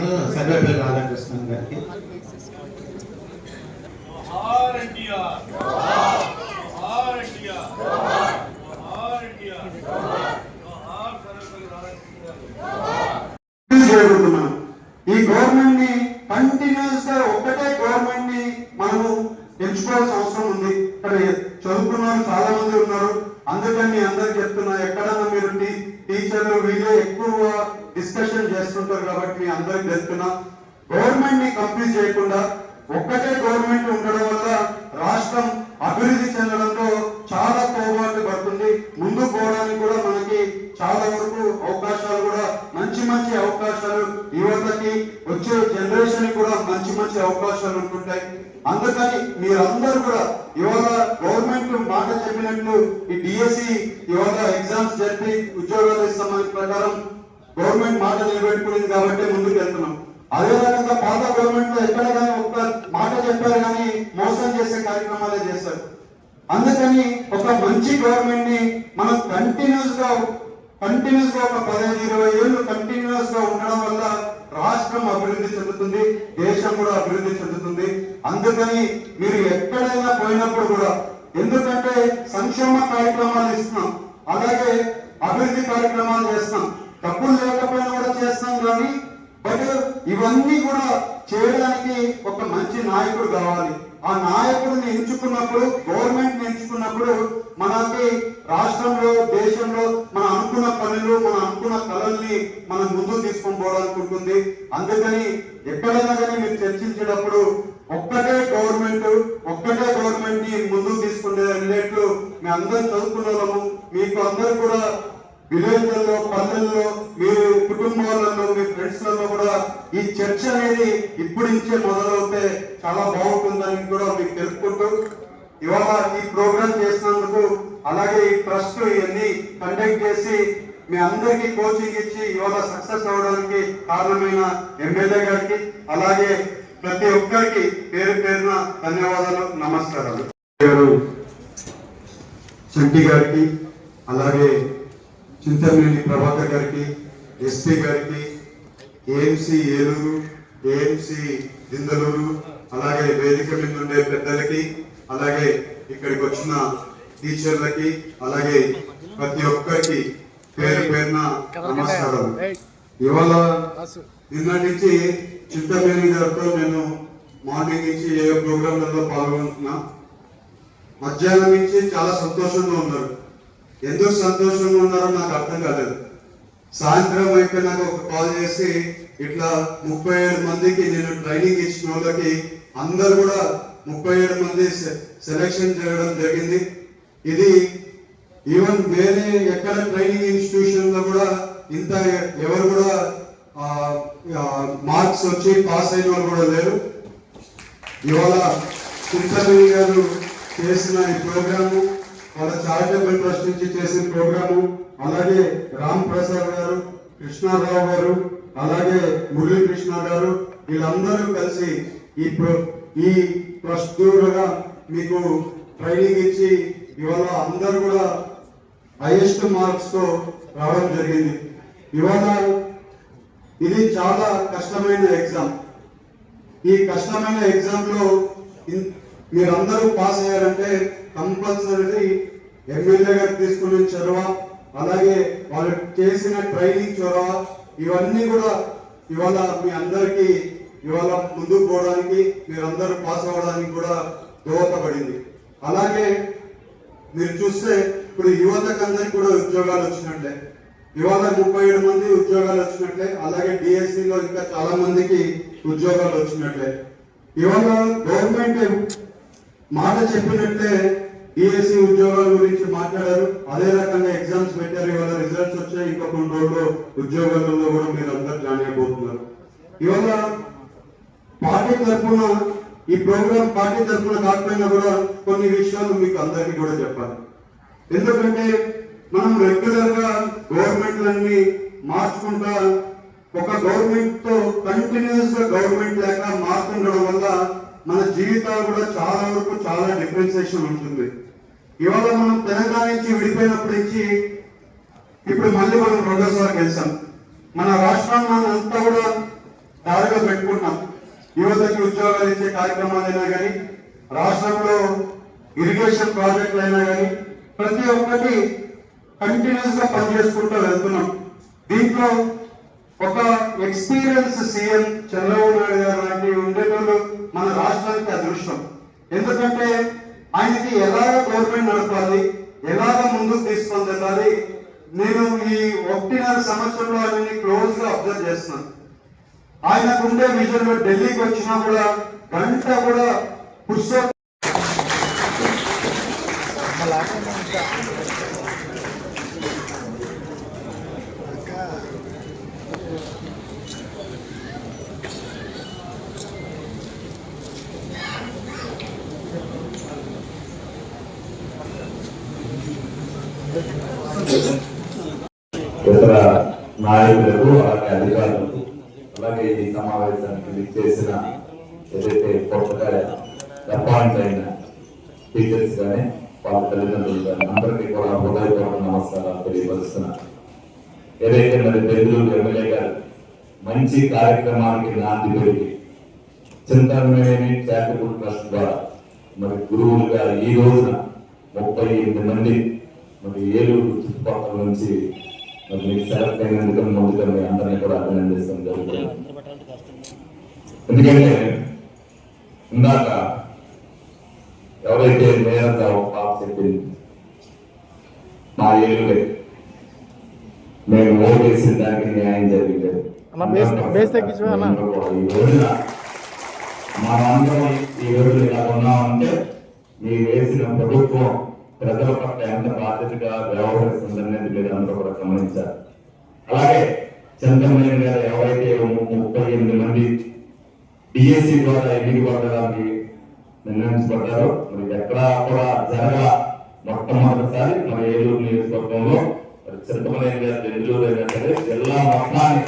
Are Sarvepalli Radhakrishnan గారికి. చేయబోతున్నాం ఈ గవర్నమెంట్ని కంటిన్యూస్గా ఒక్కటే గవర్నమెంట్ని మనము ఎంచుకోవాల్సిన అవసరం ఉంది ఇక్కడ చదువుకున్న వాళ్ళు చాలా మంది ఉన్నారు అందుకని మీ అందరికి చెప్తున్నా ఎక్కడన్నా మీరు టీ- టీచర్లు వీళ్ళే ఎక్కువ డిస్కషన్ చేస్తుంటారు కాబట్టి మీ అందరికి చెప్తున్నా గవర్నమెంట్ని కంప్లీట్ చేయకుండా ఒక్కటే గవర్నమెంట్ ఉండడం వల్ల రాష్ట్రం అభివృద్ధి చెందడంలో చాలా పోరాటం పడుతుంది ముందు పోవడానికి కూడా మనకి చాలా వరకు అవకాశాలు కూడా మంచి మంచి అవకాశాలు యువతకి వచ్చే జనరేషన్ కూడా మంచి మంచి అవకాశాలు ఉంటుంటాయి అందుకని మీరందరూ కూడా ఇవాళ గవర్నమెంట్ మాట చెప్పినట్లు ఈ డిఎస్సి ఇవాళ ఎగ్జామ్స్ జరిపి ఉద్యోగాలు ఇస్తామని ప్రకారం గవర్నమెంట్ మాట నిలబెట్టుకుంది కాబట్టి ముందుకు వెళ్తున్నాం. అదే రకంగా పాత గవర్నమెంట్లో ఎక్కడ కానీ ఒక్క మాట చెప్పారు కానీ మోసం చేసే కార్యక్రమాలే చేశారు. అందుకని ఒక మంచి గవర్నమెంట్ని మనం కంటిన్యూస్గా కంటిన్యూస్గా ఒక పదహైదు ఇరవై ఏళ్ళు కంటిన్యూస్గా ఉండడం వల్ల రాష్ట్రం అభివృద్ధి చెందుతుంది దేశం కూడా అభివృద్ధి చెందుతుంది. అందుకని మీరు ఎక్కడైనా పోయినప్పుడు కూడా ఎందుకంటే సంక్షేమ కార్యక్రమాలు ఇస్తున్నాం. అలాగే అభివృద్ధి కార్యక్రమాలు చేస్తాం. డబ్బులు లేకపోయినా కూడా చేస్తాం కానీ బట్ ఇవన్నీ కూడా చేయడానికి ఒక మంచి నాయకుడు కావాలి. ఆ నాయకుడిని ఎంచుకున్నప్పుడు గవర్నమెంట్ ఎంచుకున్నప్పుడు మనకి రాష్ట్రంలో దేశంలో మనం అనుకున్న పనులు మనం అనుకున్న కళల్ని మనం ముందుకు తీసుకొని పోవాలనుకుంటుంది. ఉంటుంది అందుకని ఎక్కడైనా కానీ మీరు చర్చించేటప్పుడు ఒక్కటే గవర్నమెంట్ ఒక్కటే గవర్నమెంట్ని ముందుకు తీసుకునే అనేట్లు మీ అందరం చదువుకున్న వాళ్ళము మీకు అందరూ కూడా విలేజ్లలో పల్లెల్లో మీ కుటుంబాలలో మీ ఫ్రెండ్స్లలో కూడా ఈ చర్చ అనేది ఇప్పటి నుంచే మొదలవుతే చాలా బాగుంటుందని కూడా మీకు తెలుపుకుంటూ ఇవాళ ఈ ప్రోగ్రామ్ చేసినందుకు అలాగే ఈ ట్రస్ట్ ఇవన్నీ కండక్ట్ చేసి మీ అందరికీ కోచింగ్ ఇచ్చి ఇవాళ సక్సెస్ అవడానికి కారణమైన ఎమ్మెల్యే గారికి అలాగే ప్రతి ఒక్కరికి పేరు పేరున ధన్యవాదాలు నమస్కారాలు. గారు చంటి గారికి అలాగే చింతమనేని ప్రభాకర్ గారికి ఎస్పీ గారికి ఏఎంసి ఏలూరు ఏఎంసి దిందలూరు అలాగే వేదిక మీద ఉండే పెద్దలకి అలాగే ఇక్కడికి వచ్చిన టీచర్లకి అలాగే ప్రతి ఒక్కరికి పేరు పేరున నమస్కారం ఇవాళ నిన్న నుంచి చింతమనేని గారితో నేను మార్నింగ్ నుంచి ఏ ప్రోగ్రాంలలో పాల్గొంటున్నా. మధ్యాహ్నం నుంచి చాలా సంతోషంగా ఉన్నారు. ఎందుకు సంతోషంగా ఉన్నారో నాకు అర్థం కాలేదు. సాయంత్రం అయిపోయినాక ఒక కాల్ చేసి ఇట్లా ముప్పై ఏడు మందికి నేను ట్రైనింగ్ ఇచ్చిన వాళ్ళకి అందరు కూడా ముప్పై ఏడు మంది సె- సెలెక్షన్ చేయడం జరిగింది. ఇది ఈవెన్ వేరే ఎక్కడ ట్రైనింగ్ ఇన్స్టిట్యూషన్లో కూడా ఇంత ఎవరు కూడా మార్క్స్ వచ్చి పాస్ అయిన వాళ్ళు కూడా లేరు. ఇవాళ చింతమణి గారు చేసిన ఈ ప్రోగ్రాము వాళ్ళ చారిటబుల్ ట్రస్ట్ నుంచి చేసిన ప్రోగ్రాము అలాగే రామ్ ప్రసాద్ గారు కృష్ణారావు గారు అలాగే మురళీ కృష్ణ గారు వీళ్ళందరూ కలిసి ఈ ప్రో ఈ ట్రస్ట్ మీకు ట్రైనింగ్ ఇచ్చి ఇవాళ అందరూ కూడా హైయెస్ట్ మార్క్స్తో రావడం జరిగింది. ఇవాళ ఇది చాలా కష్టమైన ఎగ్జామ్. ఈ కష్టమైన ఎగ్జామ్లో మీరందరూ పాస్ అయ్యారంటే కంపల్సరీ ఎమ్మెల్యే గారు తీసుకునే చొరవ అలాగే వాళ్ళు చేసిన ట్రైనింగ్ చొరవ ఇవన్నీ కూడా ఇవాళ మీ అందరికీ ఇవాళ ముందుకు పోవడానికి మీరందరూ పాస్ అవ్వడానికి కూడా దోహదపడింది. అలాగే మీరు చూస్తే ఇప్పుడు యువతకు అందరికి కూడా ఉద్యోగాలు వచ్చినట్లే. ఇవాళ ముప్పై ఏడు మంది ఉద్యోగాలు వచ్చినట్లే అలాగే డిఎస్సిలో ఇంకా చాలా మందికి ఉద్యోగాలు వచ్చినట్లే. ఇవాళ గవర్నమెంట్ మాట చెప్పినట్లే డిఎస్సి ఉద్యోగాల గురించి మాట్లాడారు. అదే రకంగా ఎగ్జామ్స్ పెట్టారు. ఇవాళ రిజల్ట్స్ వచ్చాయి. ఇంకా కొన్ని రోజుల్లో ఉద్యోగాలలో కూడా మీరు అందరు జాయిన్ అయిపోతున్నారు. ఇవాళ పార్టీ తరఫున ఈ ప్రోగ్రామ్ పార్టీ తరఫున కాకపోయినా కూడా కొన్ని విషయాలు మీకు అందరికీ కూడా చెప్పాలి. ఎందుకంటే మనం రెగ్యులర్గా గవర్నమెంట్లన్నీ మార్చుకుంటా ఒక గవర్నమెంట్తో కంటిన్యూస్గా గవర్నమెంట్ లేక మారుతుండడం వల్ల మన జీవితాలు కూడా చాలా వరకు చాలా డిఫరెన్సియేషన్ ఉంటుంది. ఇవాళ మనం తెలంగాణ నుంచి విడిపోయినప్పటి నుంచి ఇప్పుడు మళ్ళీ మనం రెండోసారి గెలిచాం. మన రాష్ట్రాన్ని అంతా కూడా దారిగా పెట్టుకుంటాం యువతకి ఉద్యోగాలు ఇచ్చే కార్యక్రమాలైనా కానీ రాష్ట్రంలో ఇరిగేషన్ ప్రాజెక్టులు అయినా కానీ ప్రతి ఒక్కటి కంటిన్యూస్గా పనిచేసుకుంటూ వెళ్తున్నాం. దీంట్లో ఒక ఎక్స్పీరియన్స్ సీఎం చంద్రబాబు నాయుడు గారు లాంటి ఉండేటోళ్ళు మన రాష్ట్రానికి అదృష్టం. ఎందుకంటే ఆయనకి ఎలాగ గవర్నమెంట్ నడపాలి ఎలాగ ముందుకు తీసుకొని వెళ్ళాలి నేను ఈ ఒకటిన్నర సంవత్సరంలో ఆయనని క్లోజ్గా అబ్జర్వ్ చేస్తున్నాను. ఆయనకుండే విజన్లో ఢిల్లీకి వచ్చినా కూడా గంట కూడా పుస్తక ఇతర నాయకులకు అలాగే అధికారులకు అలాగే ఈ సమావేశానికి విచ్చేసిన ఏదైతే కొత్తగా అపాయింట్ అయిన టీచర్స్ కానీ వాళ్ళ తల్లిదండ్రులు కానీ అందరికీ కూడా హృదయపూర్వక నమస్కారాలు తెలియపరుస్తున్నా. ఏదైతే మరి బెంగళూరు ఎమ్మెల్యే గారు మంచి కార్యక్రమానికి నాంది పెరిగి చింతనమేమి చారిటబుల్ ట్రస్ట్ ద్వారా మరి గురువులుగా ఈ రోజున ముప్పై ఎనిమిది మంది మరి ఏలూరు చుట్టుపక్కల నుంచి మరి మీకు సెలెక్ట్ అయినందుకు ముందుగా మీ అందరినీ కూడా అభినందిస్తాం జరుగుతుంది. ఎందుకంటే ఇందాక ఎవరైతే ఒక పాప చెప్పింది మా ఏలుగే మేము ఓటేసిన దానికి న్యాయం జరిగింది మనందరం ఈ రోజు ఇలా ఉన్నామంటే మీరు వేసిన ప్రభుత్వం ప్రజల పట్ల ఎంత బాధ్యతగా వ్యవహరిస్తుందనేది మీరు అందరూ కూడా గమనించారు అలాగే చంద్రబాబు గారు ఎవరైతే ముప్పై ఎనిమిది మంది డిఎస్సి ద్వారా ఎన్నికబడడానికి నిర్ణయించబడ్డారు మరి ఎక్కడా కూడా జరగ మొట్టమొదటిసారి మన ఏలూరు నియోజకవర్గంలో మరి చింతమనేని గారు బెంగళూరు అయినా జిల్లా మొత్తాన్ని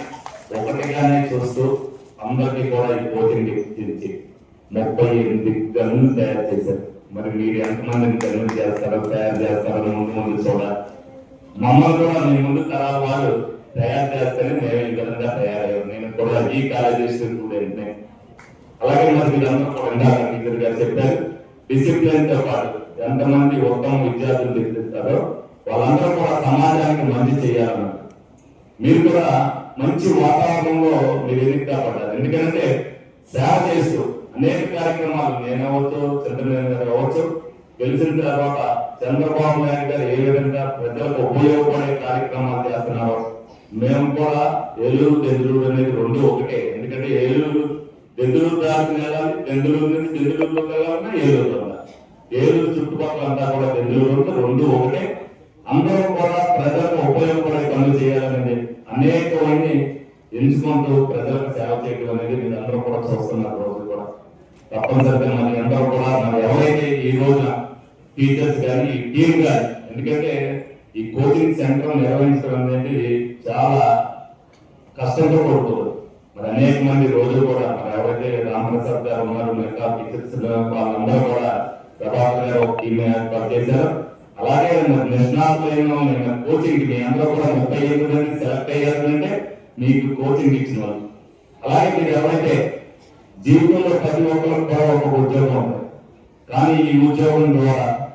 ఒకటిగానే చూస్తూ అందరికీ కూడా ఈ కోచింగ్ ఇచ్చి ముప్పై ఎనిమిది గన్లు తయారు చేశారు. మరి మీరు ఎంతమందిని గన్నులు చేస్తారో తయారు చేస్తారో ముందు ముందు చూడాలి మమ్మల్ని కూడా మీ ముందు తరాల వాళ్ళు తయారు చేస్తేనే మేము ఈ విధంగా తయారయ్యారు నేను కూడా ఈ కాలేజీ స్టూడెంట్ నేను అలాగే మరి మీరందరూ కూడా ఇందాక చెప్పారు డిసిప్లిన్తో పాటు ఎంతమంది ఉత్తమ విద్యార్థులు నిర్మిస్తారో వాళ్ళందరూ కూడా సమాజానికి మంచి చేయాలన్నారు మీరు కూడా మంచి వాతావరణంలో మీరు ఎన్నిక పడ్డారు ఎందుకంటే సేవ చేస్తూ అనేక కార్యక్రమాలు నేను చంద్రబాబు గారు అవ్వచ్చు తెలిసిన తర్వాత చంద్రబాబు నాయుడు గారు ఏ విధంగా ప్రజలకు ఉపయోగపడే కార్యక్రమాలు చేస్తున్నారో మేము కూడా ఏలూరు దెందులూరు అనేది రెండు ఒకటే. ఎందుకంటే ఏలూరు దెందులూరు దారికి వెళ్ళాలి దెందులూరు నుంచి దెందులూరులో వెళ్ళాలన్నా ఏలూరులో ఏలూరు చుట్టుపక్కల అంతా కూడా దెందులూరు రెండు ఒకటే. అందరూ కూడా ప్రజలకు ఉపయోగపడే పనులు చేయాలనేది అనేకమైన ఎంచుకుంటూ ప్రజలకు సేవ చేయడం అనేది మీరు అందరూ కూడా చూస్తున్నారు రోజు కూడా. తప్పనిసరిగా మరి అందరూ కూడా మరి ఎవరైతే ఈ రోజున టీచర్స్ కానీ ఈ టీం కానీ ఎందుకంటే ఈ కోచింగ్ సెంటర్ నిర్వహించడం అనేది చాలా కష్టంతో కూడుకోదు అనేక మంది రోజులు కూడా మరి ఎవరైతే రామప్రసాద్ గారు ఉన్నారు మిగతా టికెట్స్ వాళ్ళందరూ కూడా ప్రభాకర్ గారు ఒక టీం ఏర్పాటు చేశారు. అలాగే నిష్ణాతులైన కోచింగ్ మీ అందరూ కూడా ముప్పై ఎనిమిది మంది సెలెక్ట్ అయ్యారు అంటే మీకు కోచింగ్ ఇచ్చిన వాళ్ళు. అలాగే మీరు ఎవరైతే జీవితంలో ప్రతి ఒక్కరికి కూడా ఒక ఉద్యోగం ఉంటుంది కానీ ఈ ఉద్యోగం ద్వారా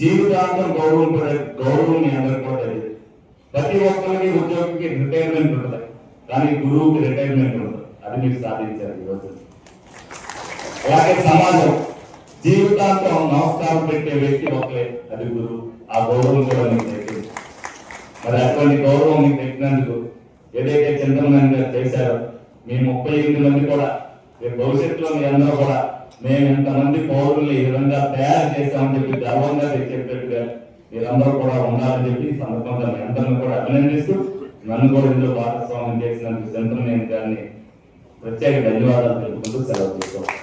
జీవితాంతం గౌరవం పడే- గౌరవం మీ అందరికీ కూడా ప్రతి ఒక్కరికి ఉద్యోగికి రిటైర్మెంట్ ఉంటుంది. కానీ గురువుకి రిటైర్మెంట్ ఉంటుంది అది మీరు సాధించారు ఈరోజు అలాగే సమాజం జీవితాంతం నమస్కారం పెట్టే వ్యక్తి ఒకే అది గురువు. ఆ గౌరవం కూడా మీకు దక్కింది. మరి అటువంటి గౌరవం మీకు దక్కినందుకు ఏదైతే చంద్రబాబు గారు చేశారో మీ ముప్పై ఎనిమిది మంది కూడా రేపు భవిష్యత్తులో మీ అందరూ కూడా మేము ఇంతమంది పౌరుల్ని ఈ విధంగా తయారు చేస్తామని చెప్పి గర్వంగా చెప్పేట్టుగా మీరందరూ కూడా ఉండాలని చెప్పి ఈ సందర్భంగా మీ అందరిని కూడా అభినందిస్తూ నన్ను కూడా ఇందులో భాగస్వామ్యం చేసినందుకు సెంటర్ నేను దాన్ని ప్రత్యేక ధన్యవాదాలు తెలుపుకుంటూ సెలవు తీసుకోవాలి